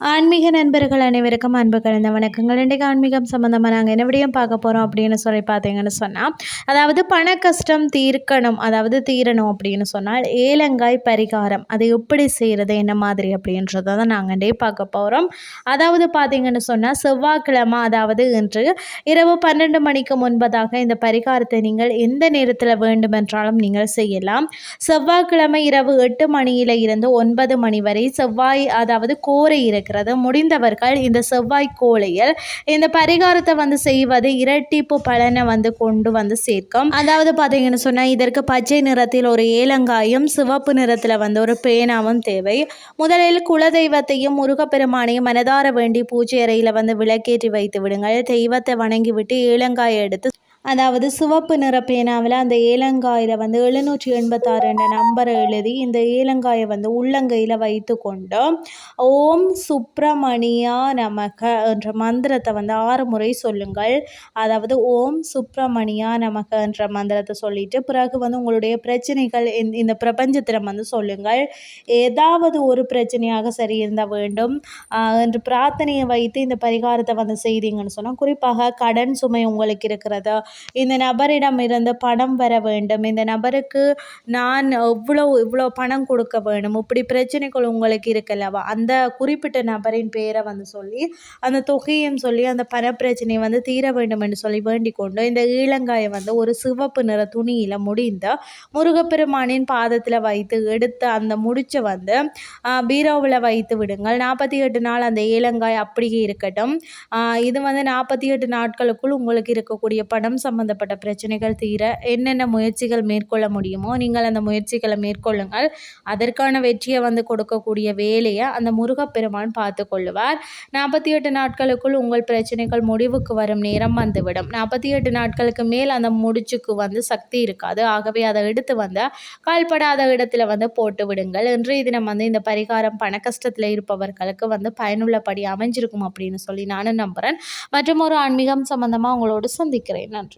ஆன்மீக நண்பர்கள் அனைவருக்கும் அன்பு கலந்த வணக்கங்கள். இன்றைக்கு ஆன்மீகம் சம்மந்தமாக நாங்கள் என்ன விடையும் பார்க்க போகிறோம் அப்படின்னு சொல்லி பார்த்தீங்கன்னு சொன்னால் அதாவது பண கஷ்டம் தீர்க்கணும் அதாவது தீரணும் அப்படின்னு சொன்னால் ஏலங்காய் பரிகாரம் அதை எப்படி செய்கிறது என்ன மாதிரி அப்படின்றத தான் நாங்கள் இன்றைய பார்க்க போகிறோம் அதாவது பார்த்தீங்கன்னு சொன்னால் செவ்வாய்க்கிழமை அதாவது இன்று இரவு பன்னெண்டு மணிக்கு முன்பதாக இந்த பரிகாரத்தை நீங்கள் எந்த நேரத்தில் வேண்டுமென்றாலும் நீங்கள் செய்யலாம். செவ்வாய்க்கிழமை இரவு எட்டு மணியில் இருந்து ஒன்பது மணி வரை செவ்வாய் அதாவது கோரை இருக்கிறது முடிந்தவர்கள் இந்த செவ்வாய் கோளையில் இந்த பரிகாரத்தை வந்து செய்வது இரட்டிப்பு பலனை வந்து கொண்டு வந்து சேர்க்கும். அதாவது பார்த்தீங்கன்னு சொன்னால் இதற்கு பச்சை நிறத்தில் ஒரு ஏலங்காயும் சிவப்பு நிறத்தில் வந்து ஒரு பேனாவும் தேவை. முதலில் குலதெய்வத்தையும் முருகப்பெருமானையும் மனதார வேண்டி பூஜை அறையில் வந்து விளக்கேற்றி வைத்து விடுங்கள். தெய்வத்தை வணங்கிவிட்டு ஏலங்காயை எடுத்து அதாவது சிவப்பு நிற பேனாவில் அந்த ஏலங்காயில் வந்து எழுநூற்றி எண்பத்தாறு என்ற நம்பரை எழுதி இந்த ஏலங்காயை வந்து உள்ளங்கையில் வைத்து கொண்டு ஓம் சுப்பிரமணியா நமக என்ற மந்திரத்தை வந்து ஆறு முறை சொல்லுங்கள். அதாவது ஓம் சுப்பிரமணியா நமக என்ற மந்திரத்தை சொல்லிட்டு பிறகு வந்து உங்களுடைய பிரச்சனைகள் இந்த- பிரபஞ்சத்தில் பிரபஞ்சத்திடம் வந்து சொல்லுங்கள். ஏதாவது ஒரு பிரச்சனையாக சரி இருந்தால் வேண்டும் என்று பிரார்த்தனையை வைத்து இந்த பரிகாரத்தை வந்து செய்தீங்கன்னு சொன்னால் குறிப்பாக கடன் சுமை உங்களுக்கு இருக்கிறது. இந்த நபரிடம் இருந்து பணம் வர வேண்டும். இந்த நபருக்கு நான் இவ்வளோ இவ்வளோ பணம் கொடுக்க வேணும். இப்படி பிரச்சனைகள் உங்களுக்கு இருக்கல்லவா அந்த குறிப்பிட்ட நபரின் பேரை வந்து சொல்லி அந்த தொகையும் சொல்லி அந்த பண பிரச்சனையை வந்து தீர வேண்டும் என்று சொல்லி வேண்டிக் கொண்டு இந்த ஈழங்காயை வந்து ஒரு சிவப்பு நிற துணியில் முடிந்த முருகப்பெருமானின் பாதத்தில் வைத்து எடுத்து அந்த முடிச்சை வந்து பீரோவில் வைத்து விடுங்கள். நாற்பத்தி எட்டு நாள் அந்த ஏலங்காய் அப்படியே இருக்கட்டும். இது வந்து நாற்பத்தி எட்டு நாட்களுக்குள் உங்களுக்கு இருக்கக்கூடிய பணம் சம்பந்தப்பட்ட பிரச்சனைகள் தீர என்னென்ன முயற்சிகள் மேற்கொள்ள முடியுமோ நீங்கள் அந்த முயற்சிகளை மேற்கொள்ளுங்கள். அதற்கான வெற்றியை வந்து கொடுக்கக்கூடிய வேலையை அந்த முருகப்பெருமான் பார்த்து கொள்ளுவார் நாற்பத்தி எட்டு நாட்களுக்குள் உங்கள் பிரச்சனைகள் முடிவுக்கு வரும் நேரம் வந்துவிடும். நாற்பத்தி எட்டு நாட்களுக்கு மேல் அந்த முடிச்சுக்கு வந்து சக்தி இருக்காது. ஆகவே அதை எடுத்து வந்து கால்படாத இடத்துல வந்து போட்டு விடுங்கள். இன்றைய தினம் வந்து இந்த பரிகாரம் பண கஷ்டத்தில் இருப்பவர்களுக்கு வந்து பயனுள்ளபடி அமைஞ்சிருக்கும் அப்படின்னு சொல்லி நானும் நம்புகிறேன் மற்றும் ஒரு ஆன்மீகம் சம்பந்தமாக உங்களோடு சந்திக்கிறேன். நன்றி.